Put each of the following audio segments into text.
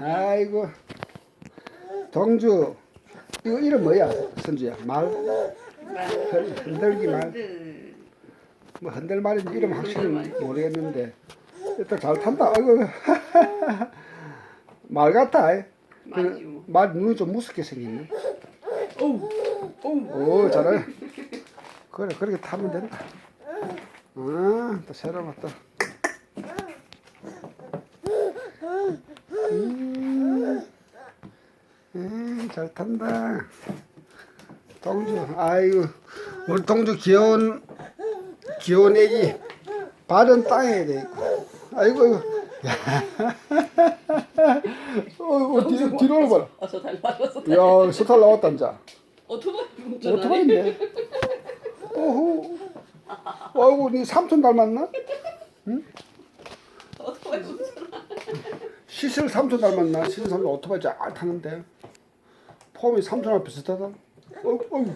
아이고. 동주. 이거 이름 뭐야 선주야? 말? 흔- 흔들기 말? 뭐 흔들 말인지 이름 확실히 모르겠는데. 일단 잘 탄다. 아이고. 말 같아. 그 뭐. 말 눈이 좀 무섭게 생겼네. 오 잘해 그래 그렇게 타면 된다. 아 또 새로 왔다 잘 탄다 동주 아이고 우리 동주 귀여운 귀여운 애기 발은 땅에 돼 있고 아이고 아이고 야 어, 어, 뒤로 뒤로 봐라 어서 닮아서 야 스탈 나왔다 이제 오토바이 운전하네. 오토바이인데. 오호. 아이고, 니 삼촌 닮았나? 오토바이 운전. 시슬 삼촌 닮았나? 시슬 삼촌 오토바이 잘 타는데. 폼이 삼촌하고 비슷하다. 어이구, 어이구,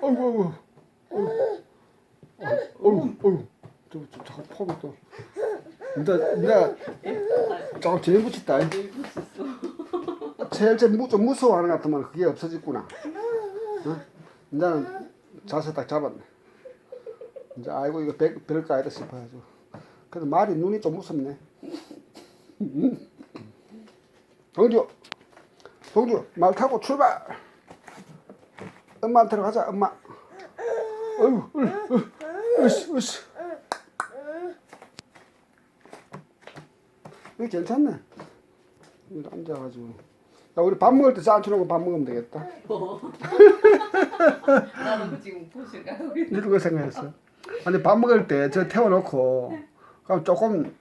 어이구, 어이구, 어이구, 어이구. 저, 저, 잠깐 폼이 또. 근데, 내가 조금 진행 붙였다. 제일 제일 무, 좀 무서워하는 것 같으면 그게 없어졌구나. 어? 이제는 자세 딱 잡았네. 이제 아이고 이거 별, 별거 아니다 싶어가지고. 그래도 말이 눈이 좀 무섭네. 음. 동주, 동주 말 타고 출발. 엄마한테로 가자 엄마. 어이구, 으쌰, 으쌰. 이거 괜찮네. 이거 앉아가지고. 야, 우리 밥 먹을 때 짠쳐놓고 밥 먹으면 되겠다. 뭐. 나도 그 지금 보실 가고 있는. 이런 거 생각했어. 아니 밥 먹을 때 저 태워놓고 그럼 조금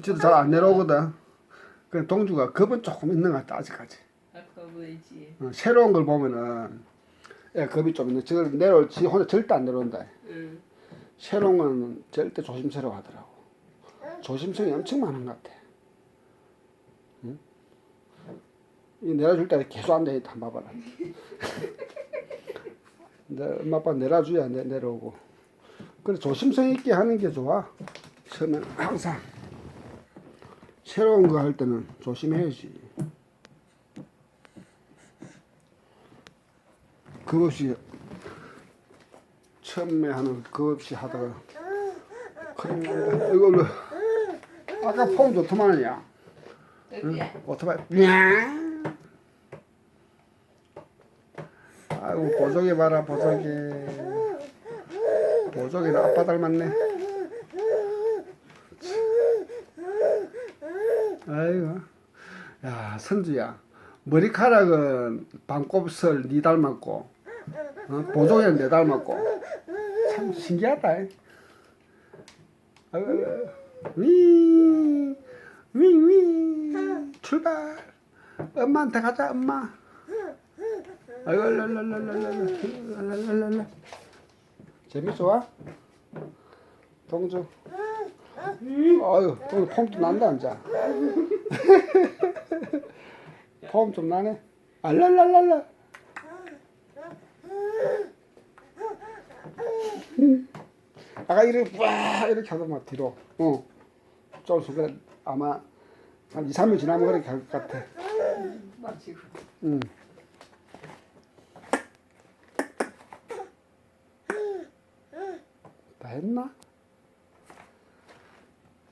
지도 잘 안 내려오거든. 그 동주가 겁은 조금 있는 것 같다 아직까지. 뭐지? 어, 새로운 걸 보면은 애 겁이 좀 있는. 저걸 내려올 지 혼자 절대 안 내려온다. 응. 새로운 건 절대 조심스러워 하더라고. 조심성이 엄청 많은 것 같아. 응? 이 내려줄 때 계속 앉아있다 한 봐봐라. 내 엄마 아빠 내려줘야 내, 내려오고. 그래 조심성 있게 하는 게 좋아. 처음에 항상 새로운 거 할 때는 조심해야지. 그거 없이 처음에 하는 그거 없이 하다가. 이거 이거. 아까 폼 좋더만이야. 여기야. 오토바이. 야. 아이고 보조개 봐라 보조개. 보조개는 아빠 닮았네. 아이고. 야 선주야. 머리카락은 반곱슬 니 닮았고 어? 보조개는 내 닮았고 참 신기하다. 위, 위, 위, 출발. 엄마한테 가자, 엄마. 아이고, 랄랄랄랄랄랄랄랄랄랄. 재미 좋아? 동주. 아유, 동주 폼도 난다, 이제. 폼좀 나네. 알랄랄랄라. 아까 이렇게 와 이렇게 하더만 뒤로 어 쫄수 그래 아마 한 2, 3일 지나면 그렇게 할 것 같아. 응. 다 했나?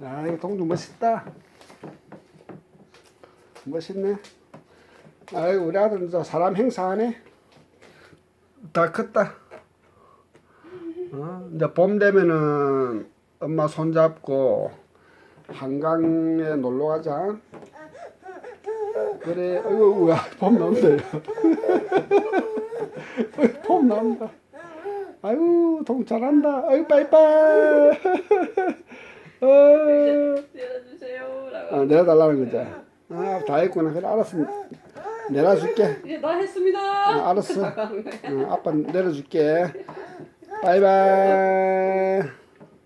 야 이거 동주 멋있다 멋있네 아이고 우리 아들 사람 행사하네 다 컸다 어, 이제 봄 되면은 엄마 손 잡고 한강에 놀러 가자. 그래, 어이구, 우야, 봄 나온다. 봄 나온다. 아유, 동 잘한다. 아유, 빠이빠이. 어, 내려주세요. 아, 라고. 내려달라는 거지. 아, 다 했구나. 그래, 알았어. 내려줄게. 이제 나 했습니다. 아, 알았어. 어, 아빠 내려줄게. 拜拜。